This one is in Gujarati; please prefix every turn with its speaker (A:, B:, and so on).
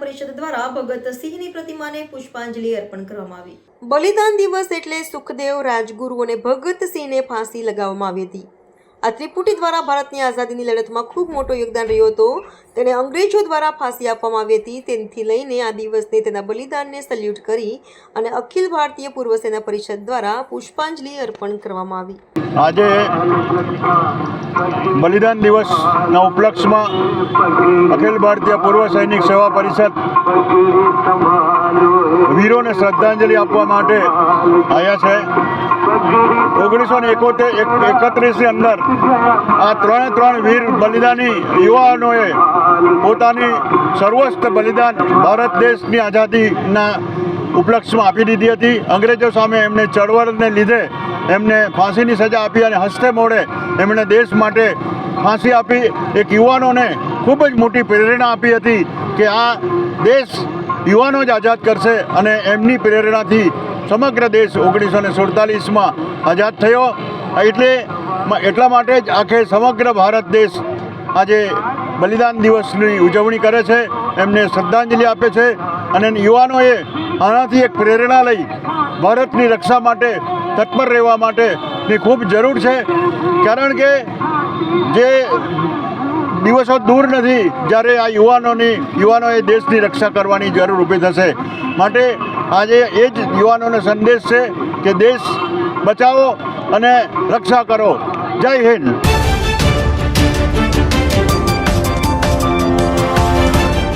A: પરિષદ દ્વારા ભગતસિંહની પ્રતિમાને પુષ્પાંજલિ અર્પણ કરવામાં આવી. બલિદાન દિવસ એટલે સુખદેવ, રાજગુરુ અને ભગતસિંહને ફાંસી લગાવવામાં આવી હતી. આ ત્રિપુટી દ્વારા ભારતની આઝાદીની લડતમાં ખૂબ મોટો યોગદાન રહ્યો હતો. તેને અંગ્રેજો દ્વારા ફાંસી આપવામાં આવી હતી. તેથી લઈને આ દિવસને તેના બલિદાનને સલ્યુટ કરી અને અખિલ ભારતીય પૂર્વ સેના પરિષદ દ્વારા પુષ્પાંજલિ અર્પણ કરવામાં આવી.
B: આજે બલિદાન દિવસના ઉપલક્ષમાં અખિલ ભારતીય પૂર્વ સૈનિક સેવા પરિષદ વીરોને શ્રદ્ધાંજલિ આપવા માટે આવ્યા છે. ઓગણીસો ને એકોતેર એકત્રીસની અંદર આ ત્રણે ત્રણ વીર બલિદાની યુવાનોએ પોતાની સર્વસ્થ બલિદાન ભારત દેશની આઝાદીના ઉપલક્ષમાં આપી દીધી હતી. અંગ્રેજો સામે એમને ચળવળને લીધે એમને ફાંસીની સજા આપી અને હસ્તે મોડે એમણે દેશ માટે ફાંસી આપી. એક યુવાનોને ખૂબ જ મોટી પ્રેરણા આપી હતી કે આ દેશ યુવાનો જ આઝાદ કરશે અને એમની પ્રેરણાથી સમગ્ર દેશ ઓગણીસો ને સુડતાલીસમાં આઝાદ થયો. એટલે એટલા માટે જ આખે સમગ્ર ભારત દેશ આજે બલિદાન દિવસની ઉજવણી કરે છે. એમને શ્રદ્ધાંજલિ આપે છે. અને યુવાનોએ આનાથી એક પ્રેરણા લઈ ભારતની રક્ષા માટે, તત્પર રહેવા માટેની ખૂબ જરૂર છે. કારણ કે જે દિવસો દૂર નથી, જ્યારે આ યુવાનોની, યુવાનોએ દેશની રક્ષા કરવાની જરૂર ઊભી થશે. માટે આજે એ જ યુવાનોને સંદેશ છે કે દેશ બચાવો અને રક્ષા કરો. જય હિન્દ.